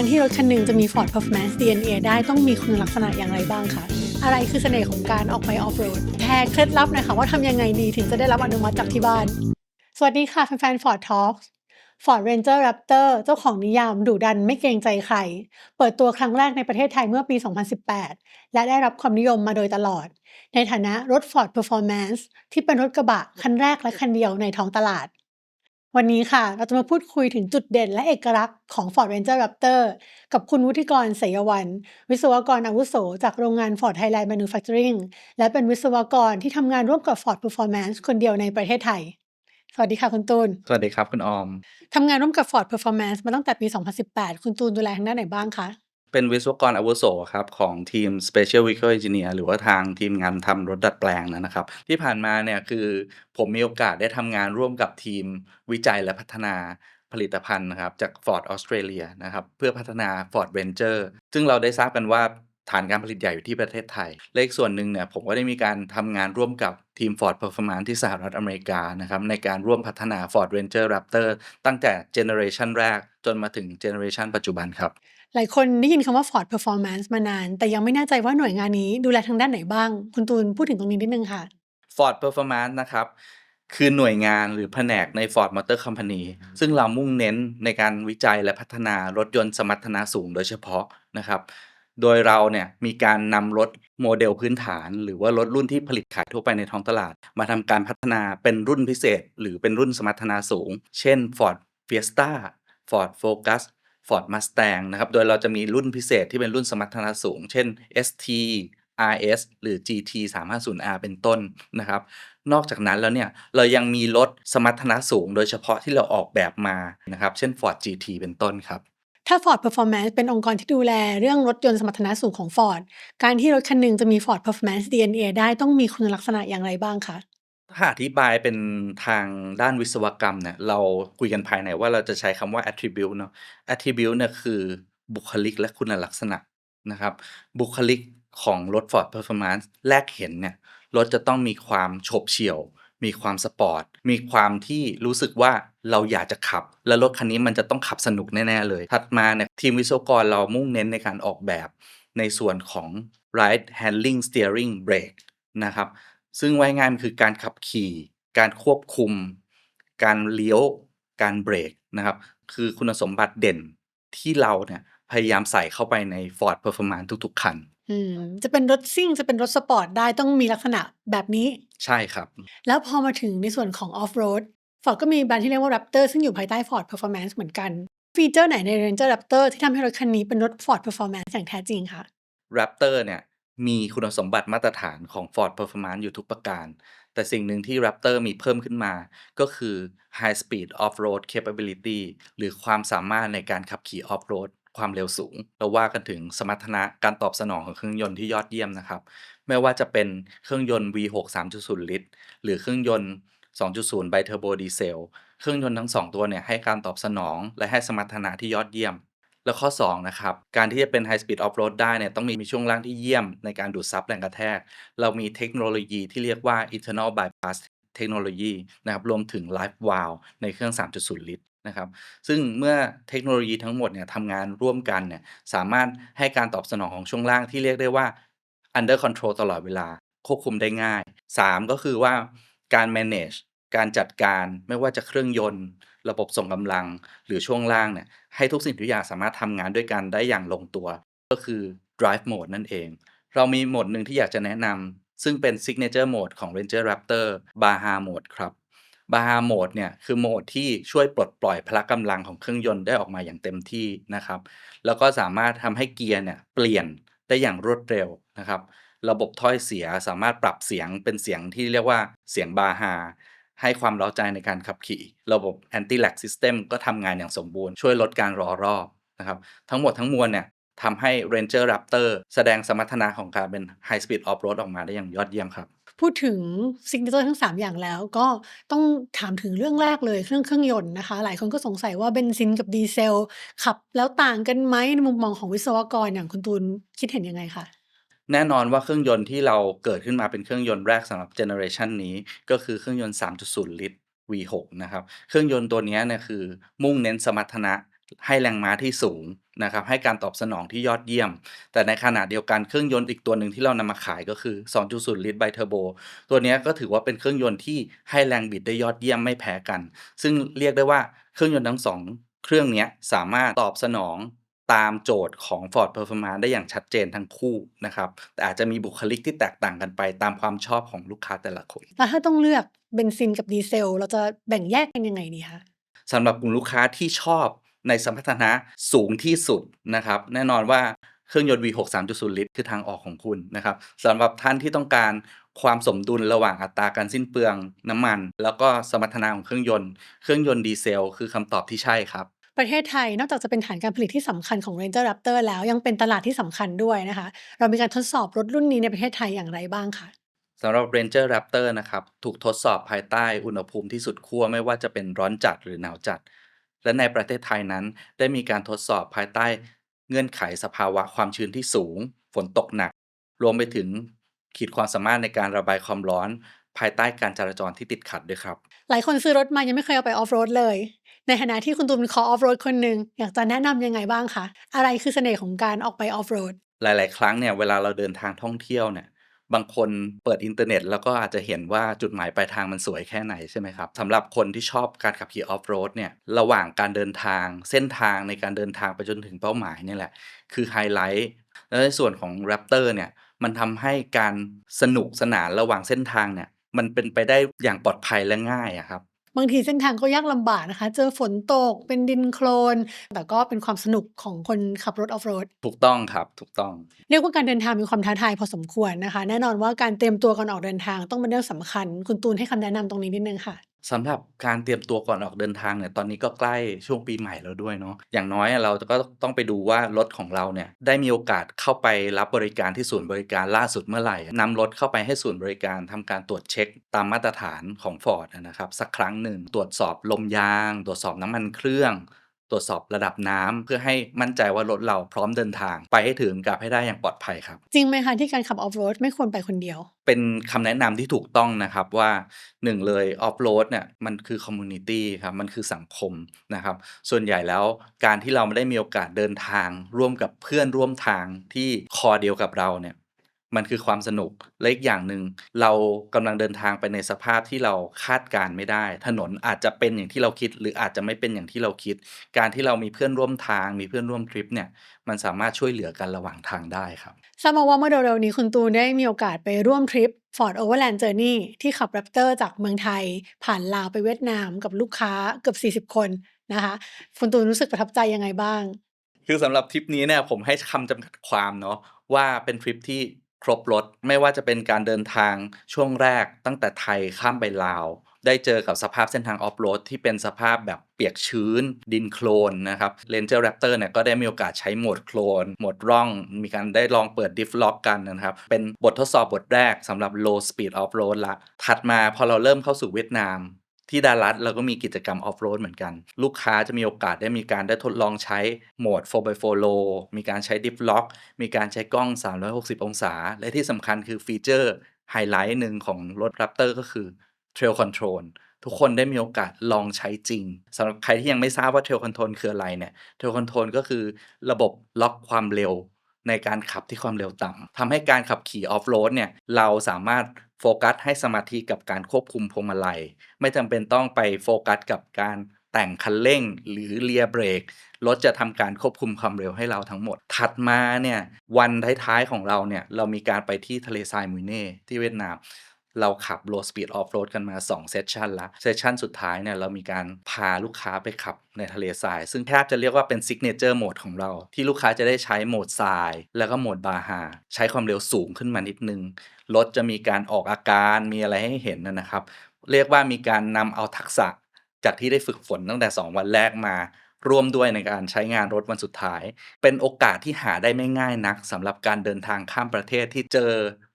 การที่รถคันหนึ่งจะมี Ford Performance DNA ได้ต้องมีคุณลักษณะอย่างไรบ้างคะ อะไรคือเสน่ห์ของการออกไปออฟโรดแชร์เคล็ดลับหน่อยค่ะว่าทำยังไงดีถึงจะได้รับอนุมัติจากที่บ้าน สวัสดีค่ะแฟนๆ Ford Talks Ford Ranger Raptor เจ้าของนิยามดุดันไม่เกรงใจใคร เปิดตัวครั้งแรกในประเทศไทยเมื่อปี 2018 และได้รับความนิยมมาโดยตลอด ในฐานะรถ Ford Performance ที่เป็นรถกระบะคันแรกและคันเดียวในท้องตลาด วันนี้ค่ะ เราจะมาพูดคุยถึงจุดเด่นและเอกลักษณ์ของ Ford Ranger Raptor กับคุณวุฒิกรเสยวัน วิศวกรอาวุโส จากโรงงาน Ford Thailand Manufacturing และเป็นวิศวกรที่ทำงานร่วมกับ Ford Performance คนเดียวในประเทศไทย สวัสดีค่ะคุณตูน สวัสดีครับคุณออม ทำงานร่วมกับ Ford Performance มาตั้งแต่ปี 2018 คุณตูนดูแลทางด้านไหนบ้างคะ เป็นวิศวกรอาวุโสครับ ของทีม Special Vehicle Engineer หรือว่าทางทีมงานทำรถดัดแปลงนะครับ ที่ผ่านมาเนี่ยคือผมมีโอกาสได้ทำงานร่วมกับทีมวิจัยและพัฒนาผลิตภัณฑ์นะครับจาก Ford Australia นะครับเพื่อพัฒนา Ford Ranger ซึ่งเราได้ทราบกันว่าฐานการผลิตใหญ่อยู่ที่ประเทศไทย และอีกส่วนหนึ่งเนี่ยผมก็ได้มีการทำงานร่วมกับทีม Ford Performance ที่สหรัฐอเมริกานะครับในการร่วมพัฒนา Ford Ranger Raptor ตั้งแต่เจเนอเรชันแรกจนมาถึงเจเนอเรชันปัจจุบันครับ หลายคนได้ยินคำว่า Ford Performance มานาน แต่ยังไม่แน่ใจว่าหน่วยงานนี้ดูแลทางด้านไหนบ้าง คุณตูนพูดถึงตรงนี้นิดนึงค่ะ Ford Performance นะครับ คือหน่วยงานหรือแผนกใน Ford Motor Company ซึ่งเรามุ่งเน้นในการวิจัยและพัฒนารถยนต์สมรรถนะสูงโดยเฉพาะนะครับโดยเราเนี่ยมีการนำรถโมเดลพื้นฐาน หรือว่ารถรุ่นที่ผลิตขายทั่วไปในท้องตลาด มาทำการพัฒนาเป็นรุ่นพิเศษ หรือเป็นรุ่นสมรรถนะสูง เช่น Ford Fiesta Ford Focus Ford Mustang นะครับโดยเราจะมีรุ่นพิเศษที่เป็นรุ่นสมรรถนะสูง เช่น ST RS หรือ GT 350R เป็นต้นนะครับ นอกจากนั้นแล้วเนี่ย เรายังมีรถสมรรถนะสูงโดยเฉพาะที่เราออกแบบมานะครับ เช่น Ford GT เป็นต้นครับ ถ้า Ford Performance เป็นองค์กรที่ดูแลเรื่องรถยนต์สมรรถนะสูงของ Ford การที่รถคันหนึ่งจะมี Ford Performance DNA ได้ต้องมีคุณลักษณะอย่างไรบ้างคะ ถ้าอธิบายเป็นทางด้านวิศวกรรมเนี่ย เราคุยกันภายในว่าเราจะใช้คำว่า attribute เนาะ attribute เนี่ยคือบุคลิกและคุณลักษณะนะครับ บุคลิกของรถ Ford Performance แรกเห็นเนี่ย รถจะต้องมีความโฉบเฉี่ยว มีความสปอร์ต มีความที่รู้สึกว่าเราอยากจะขับ และรถคันนี้มันจะต้องขับสนุกแน่ ๆ เลย ถัดมาเนี่ยทีมวิศวกรเรามุ่งเน้นในการออกแบบในส่วนของ ride handling steering brake นะครับ ซึ่งไว้ง่ายมันคือการขับขี่ การควบคุม การเลี้ยว การเบรกนะครับ คือคุณสมบัติเด่นที่เราเนี่ยพยายามใส่เข้าไปใน Ford Performance ทุกๆ คันอืมจะเป็นรถซิ่งจะเป็นรถสปอร์ตได้ต้องมีลักษณะแบบนี้ ใช่ครับ แล้วพอมาถึงในส่วนของ Off-road Ford ก็มีแบรนด์ที่เรียกว่า Raptor ซึ่งอยู่ภายใต้ Ford Performance เหมือนกัน ฟีเจอร์ไหนใน Ranger Raptor ที่ทำให้รถคันนี้เป็นรถ Ford Performance อย่างแท้จริงคะ Raptor เนี่ย มีคุณสมบัติมาตรฐานของ Ford Performance อยู่ทุกประการ แต่สิ่งหนึ่งที่ Raptor มีเพิ่มขึ้นมา ก็คือ High Speed Off-road Capability หรือความสามารถในการขับขี่ Off-road ความเร็วสูง เราว่ากันถึงสมรรถนะการตอบสนองของเครื่องยนต์ที่ยอดเยี่ยมนะครับ ไม่ว่าจะเป็นเครื่องยนต์ V6 3.0 ลิตร หรือเครื่องยนต์ 2.0 ไบเทอร์โบดีเซล เครื่องยนต์ทั้ง 2 ตัวเนี่ยให้การตอบสนอง และให้สมรรถนะที่ยอดเยี่ยม แล้วข้อ 2 นะครับ การที่จะเป็น High Speed Off Road ได้เนี่ยต้องมีช่วงล่างที่เยี่ยมในการดูดซับแรงกระแทก เรามีเทคโนโลยีที่เรียกว่า Internal Bypass Technology นะครับรวมถึง Live Valve ในเครื่อง 3.0 ลิตรนะครับซึ่งเมื่อเทคโนโลยีทั้งหมดเนี่ยทำงานร่วมกันเนี่ยสามารถให้การตอบสนองของช่วงล่างที่เรียกได้ว่า under control ตลอดเวลาควบคุมได้ง่าย 3 ก็คือว่าการ manage การจัดการไม่ว่าจะเครื่องยนต์ ระบบส่งกำลังหรือช่วงล่างเนี่ยให้ทุกสิ่งทุกอย่างสามารถทำงานด้วยกันได้อย่างลงตัว ก็คือ drive mode นั่นเอง เรามีโหมดหนึ่งที่อยากจะแนะนำซึ่งเป็น signature mode ของ Ranger Raptor Baja mode ครับ Baja mode เนี่ยคือโหมดที่ช่วยปลดปล่อยพละกำลังของเครื่องยนต์ได้ออกมาอย่างเต็มที่นะครับ แล้วก็สามารถทำให้เกียร์เนี่ยเปลี่ยนได้อย่างรวดเร็วนะครับระบบถ้อยเสียสามารถปรับเสียงเป็นเสียงที่เรียกว่าเสียงบาฮา ให้ความเร้าใจในการขับขี่ ระบบ anti lag system ก็ทำงานอย่างสมบูรณ์ ช่วยลดการรอรอบนะครับทั้งหมดทั้งมวลเนี่ยทำให้ Ranger Raptor แสดงสมรรถนะของการเป็น High Speed Off Road ออกมาได้อย่างยอดเยี่ยมครับ พูดถึงซิกเนเจอร์ทั้ง 3 อย่างแล้วก็ต้องถามถึงเรื่องแรกเลยเครื่องเครื่องยนต์นะคะ หลายคนก็สงสัยว่าเบนซินกับดีเซล ขับแล้วต่างกันไหมในมุมมองของวิศวกรอย่างคุณตูนคิดเห็นยังไงคะ แน่นอนว่าเครื่องยนต์ที่เราเกิดขึ้นมาเป็นเครื่องยนต์แรกสำหรับเจเนอเรชันนี้ ก็คือเครื่องยนต์ 3.0 ลิตร V6 นะครับ เครื่องยนต์ตัวนี้เนี่ยคือมุ่งเน้นสมรรถนะให้แรงม้าที่สูงนะครับให้การตอบสนองที่ยอดเยี่ยม แต่ในขณะเดียวกันเครื่องยนต์อีกตัวหนึ่งที่เรานำมาขายก็คือ 2.0 ลิตรไบเทอร์โบตัวนี้ก็ถือว่าเป็นเครื่องยนต์ที่ให้แรงบิดได้ยอดเยี่ยมไม่แพ้กัน ซึ่งเรียกได้ว่าเครื่องยนต์ทั้งสองเครื่องนี้สามารถตอบสนอง ตามโจทย์ของ Ford Performance ได้อย่างชัดเจนทั้งคู่นะครับแต่อาจจะมีบุคลิกที่แตกต่างกันไปตามความชอบของลูกค้าแต่ละคนแล้วถ้าต้องเลือกเบนซินกับดีเซล เราจะแบ่งแยกกันยังไงดีคะสำหรับกลุ่มลูกค้าที่ชอบในสมรรถนะสูงที่สุดนะครับแน่นอนว่าเครื่องยนต์ V6 3.0 ลิตร คือทางออกของคุณนะครับสำหรับท่านที่ต้องการความสมดุลระหว่างอัตราการสิ้นเปลืองน้ำมัน แล้วก็สมรรถนะของเครื่องยนต์ เครื่องยนต์ดีเซล คือคำตอบที่ใช่ครับ ประเทศไทยนอกจากจะเป็นฐานการผลิตที่สำคัญของ Ranger Raptor แล้วยังเป็นตลาดที่สำคัญด้วยนะคะ เรามีการทดสอบรถรุ่นนี้ในประเทศไทยอย่างไรบ้างคะสำหรับ Ranger Raptor นะครับ ถูกทดสอบภายใต้อุณหภูมิที่สุดขั้วไม่ว่าจะเป็นร้อนจัดหรือหนาวจัด และในประเทศไทยนั้น ได้มีการทดสอบภายใต้เงื่อนไขสภาวะความชื้นที่สูง ฝนตกหนัก รวมไปถึงขีดความสามารถในการระบายความร้อน ภายใต้การจราจรที่ติดขัดด้วยครับ หลายคนซื้อรถมายังไม่เคยเอาไปออฟโรดเลย ในฐานะที่คุณตูนเป็นคอออฟโรดคนหนึ่งอยากจะแนะนำยังไงบ้างคะอะไรคือเสน่ห์ของการออกไปออฟโรดหลาย ๆ ครั้งเนี่ยเวลาเราเดินทางท่องเที่ยวเนี่ยบางคนเปิดอินเทอร์เน็ต แล้วก็อาจจะเห็นว่าจุดหมายปลายทางมันสวยแค่ไหนใช่ไหมครับสำหรับคนที่ชอบการขับขี่ออฟโรดเนี่ยระหว่างการเดินทางเส้นทางในการเดินทางไปจนถึงเป้าหมายนี่แหละ คือไฮไลท์แล้วในส่วนของ Raptor เนี่ยมันทำให้การสนุกสนานระหว่างเส้นทางเนี่ยมันเป็นไปได้อย่างปลอดภัยและง่ายอะครับ บางทีเส้นทางก็ยากลำบากนะคะ เจอฝนตกเป็นดินโคลน แต่ก็เป็นความสนุกของคนขับรถออฟโรด ถูกต้องครับ ถูกต้อง เรียกว่าการเดินทางมีความท้าทายพอสมควรนะคะ แน่นอนว่าการเตรียมตัวก่อนออกเดินทางต้องเป็นเรื่องสำคัญ คุณตูนให้คำแนะนำตรงนี้นิดนึงค่ะ สำหรับการเตรียมตัวก่อนออกเดินทางเนี่ยตอนนี้ก็ใกล้ช่วงปีใหม่แล้วด้วยเนาะอย่างน้อยเราก็ต้องไปดูว่ารถของเราเนี่ยได้มีโอกาสเข้าไปรับบริการที่ศูนย์บริการล่าสุดเมื่อไหร่นำรถเข้าไปให้ศูนย์บริการทำการตรวจเช็คตามมาตรฐานของ Ford อะนะครับสักครั้งหนึ่งตรวจสอบลมยาง ตรวจสอบน้ำมันเครื่อง ตรวจสอบระดับน้ำเพื่อให้มั่นใจว่ารถเราพร้อมเดินทาง ไปให้ถึงกลับให้ได้อย่างปลอดภัยครับ จริงไหมคะที่การขับออฟโรดไม่ควรไปคนเดียว เป็นคำแนะนำที่ถูกต้องนะครับว่าหนึ่งเลยออฟโรดเนี่ยมันคือคอมมูนิตี้ครับมันคือสังคมนะครับส่วนใหญ่แล้วการที่เราไม่ได้มีโอกาสเดินทาง ร่วมกับเพื่อนร่วมทางที่คอเดียวกับเราเนี่ย มันคือความสนุกและอีกอย่างหนึ่งเรากำลังเดินทางไปในสภาพที่เราคาดการณ์ไม่ได้ ถนนอาจจะเป็นอย่างที่เราคิด หรืออาจจะไม่เป็นอย่างที่เราคิด การที่เรามีเพื่อนร่วมทาง มีเพื่อนร่วมทริปเนี่ยมันสามารถช่วยเหลือกันระหว่างทางได้ครับทราบมาว่าเมื่อเร็วๆนี้คุณตูนได้มีโอกาสไปร่วมทริป Ford Overland Journey ที่ขับ Raptor จากเมืองไทย ผ่านลาวไปเวียดนามกับลูกค้าเกือบ40 คนนะคะคุณตูนรู้สึกประทับใจยังไงบ้าง คือสำหรับทริปนี้เนี่ยผมให้คำจำกัดความเนาะว่าเป็นทริปที่ ครบรถไม่ว่าจะเป็นการเดินทางช่วงแรกตั้งแต่ไทยข้ามไปลาว ได้เจอกับสภาพเส้นทางออฟโรดที่เป็นสภาพแบบเปียกชื้น ดินโคลนนะครับ Ranger Raptor เนี่ยก็ได้มีโอกาสใช้โหมดโคลนโหมดร่อง มีการได้ลองเปิดดิฟล็อกกันนะครับ เป็นบททดสอบบทแรกสำหรับ low speed off road ละถัดมาพอเราเริ่มเข้าสู่เวียดนาม ที่ดัลลัสเราก็มีกิจกรรมออฟโรดเหมือนกัน ลูกค้าจะมีโอกาสได้มีการได้ทดลองใช้โหมด 4x4 low มีการใช้ดิฟล็อกมีการใช้กล้อง 360 องศา และที่สำคัญคือฟีเจอร์ไฮไลท์หนึ่งของรถ Raptor ก็คือ Trail Control ทุกคนได้มีโอกาสลองใช้จริงสำหรับใครที่ยังไม่ทราบว่า Trail Control คืออะไรเนี่ย Trail Control ก็คือระบบล็อกความเร็วในการขับที่ความเร็วต่ำทำให้การขับขี่ออฟโรดเนี่ยเราสามารถ โฟกัสให้สมาธิกับการควบคุมพวงมาลัย ไม่จำเป็นต้องไปโฟกัสกับการแต่งคันเร่งหรือเลียเบรกรถจะทำการควบคุมความเร็วให้เราทั้งหมด ถัดมาเนี่ยวันท้ายๆของเราเนี่ยเรามีการไปที่ทะเลทรายมูเน่ที่เวียดนาม เราขับ low speed off road กันมา 2 เซสชันละเซสชันสุดท้ายเนี่ยเรามีการพาลูกค้าไปขับในทะเลทราย ซึ่งแทบจะเรียกว่าเป็น signature mode ของเรา ที่ลูกค้าจะได้ใช้โหมดทราย แล้วก็โหมดบาฮาใช้ความเร็วสูงขึ้นมานิดนึง รถจะมีการออกอาการมีอะไรให้เห็นนะครับ เรียกว่ามีการนำเอาทักษะ จากที่ได้ฝึกฝนตั้งแต่ 2 วันแรกมาร่วมด้วยในการใช้งานรถวันสุดท้าย เป็นโอกาสที่หาได้ไม่ง่ายนักสำหรับการเดินทางข้ามประเทศที่เจอ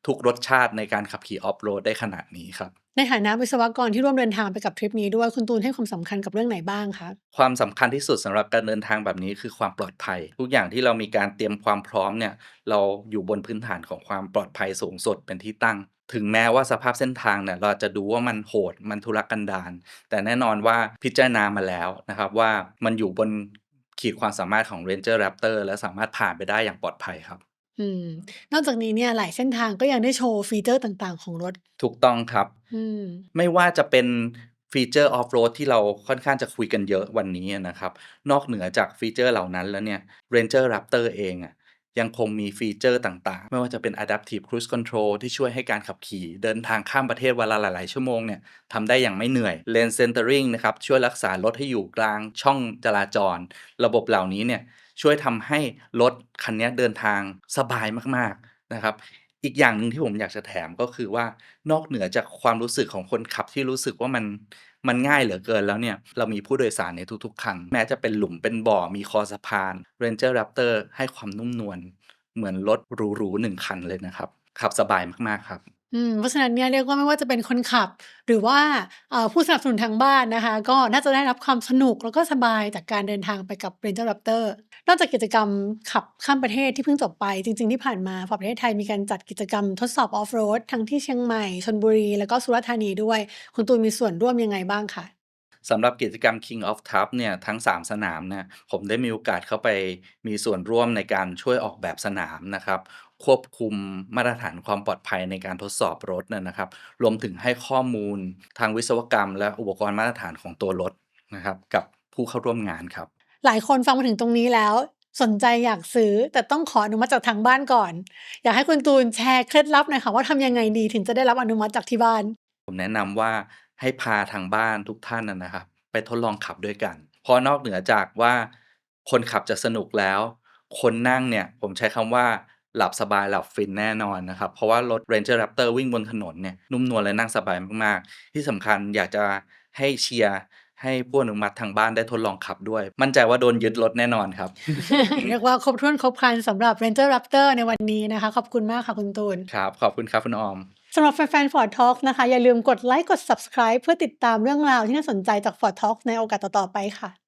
ทุกรสชาติในการขับขี่ออฟโรดได้ขนาดนี้ครับ ในฐานะวิศวกรที่ร่วมเดินทางไปกับทริปนี้ด้วยคุณตูนให้ความสำคัญกับเรื่องไหนบ้างคะความสำคัญที่สุดสำหรับการเดินทางแบบนี้คือความปลอดภัย ทุกอย่างที่เรามีการเตรียมความพร้อมเนี่ยเราอยู่บนพื้นฐานของความปลอดภัยสูงสุดเป็นที่ตั้ง ถึงแม้ว่าสภาพเส้นทางเนี่ยเราจะดูว่ามันโหดมันทุรกันดารแต่แน่นอนว่าพิจารณามาแล้วนะครับว่ามันอยู่บนขีดความสามารถของ Ranger Raptor และสามารถผ่านไปได้อย่างปลอดภัยครับ อืม นอกจากนี้เนี่ยหลายเส้นทางก็ยังได้โชว์ฟีเจอร์ต่างๆ ของรถ ถูกต้องครับ อืม ไม่ว่าจะเป็นฟีเจอร์ออฟโรดที่เราค่อนข้างจะคุยกันเยอะวันนี้นะครับ นอกเหนือจากฟีเจอร์เหล่านั้นแล้วเนี่ย Ranger Raptor เองอะ ยังคงมีฟีเจอร์ต่างๆ ไม่ว่าจะเป็น Adaptive Cruise Control ที่ช่วยให้การขับขี่ เดินทางข้ามประเทศเวลาหลาย ๆ ชั่วโมงเนี่ยทำได้อย่างไม่เหนื่อย Lane Centering นะครับช่วยรักษารถให้อยู่กลางช่องจราจร ระบบเหล่านี้เนี่ยช่วยทำให้รถคันนี้เดินทางสบายมาก ๆ นะครับอีกอย่างหนึ่งที่ผมอยากจะแถมก็คือว่านอกเหนือจากความรู้สึกของคนขับที่รู้สึกว่ามัน มันง่ายเหลือเกินแล้วเนี่ย เรามีผู้โดยสารในทุกๆคันแม้จะเป็นหลุมเป็นบ่อมีคอสะพาน Ranger Raptor ให้ความนุ่มนวลเหมือนรถหรูๆหนึ่งคันเลยนะครับ ขับสบายมากๆครับ อืม เพราะฉะนั้นเนี่ยเรียกว่าไม่ว่าจะเป็นคนขับ หรือว่าเอ่อผู้สนับสนุนทางบ้านนะคะ ก็น่าจะได้รับความสนุกแล้วก็สบายจากการเดินทางไปกับ Ranger Raptor นอกจากกิจกรรมขับข้ามประเทศที่เพิ่งจบไป จริง ๆ ที่ผ่านมาฝั่งประเทศไทยมีการจัดกิจกรรมทดสอบออฟโรดทั้งที่เชียงใหม่ชลบุรี แล้วก็สุราษฎร์ธานีด้วย คุณตูนมีส่วนร่วมยังไงบ้างคะ สำหรับกิจกรรม King of Top เนี่ยทั้ง 3 สนามเนี่ยผมได้มีโอกาสเข้าไปมีส่วนร่วมในการช่วยออกแบบสนามนะครับควบคุมมาตรฐานความปลอดภัยในการทดสอบรถนะนะครับ รวมถึงให้ข้อมูลทางวิศวกรรม และอุปกรณ์มาตรฐานของตัวรถนะครับ กับผู้เข้าร่วมงานครับ หลายคนฟังมาถึงตรงนี้แล้ว สนใจอยากซื้อแต่ต้องขออนุมัติจากทางบ้านก่อน อยากให้คุณตูนแชร์เคล็ดลับหน่อยค่ะว่าทำยังไงดีถึงจะได้รับอนุมัติจากที่บ้าน ผมแนะนำว่า ให้พาทางบ้านทุกท่านนะนะครับ ไปทดลองขับด้วยกัน เพราะนอกเหนือจากว่าคนขับจะสนุกแล้ว คนนั่งเนี่ยผมใช้คำว่าหลับสบายหลับฟินแน่นอนนะครับ เพราะว่ารถ Ranger Raptor วิ่งบนถนนเนี่ยนุ่มนวลและนั่งสบายมากๆ ที่สำคัญอยากจะให้เชียร์ให้ผู้อนุมัติทางบ้านได้ทดลองขับด้วย มั่นใจว่าโดนยึดรถแน่นอนครับ เรียกว่าครบถ้วนครบครันสำหรับ Ranger Raptor ในวันนี้นะคะ ขอบคุณมากค่ะคุณตูน ครับ ขอบคุณครับคุณออม สำหรับแฟนๆ Ford Talk นะคะ อย่าลืมกดไลค์กด subscribe เพื่อติดตามเรื่องราวที่น่าสนใจจาก Ford Talk ในโอกาสต่อๆไปค่ะ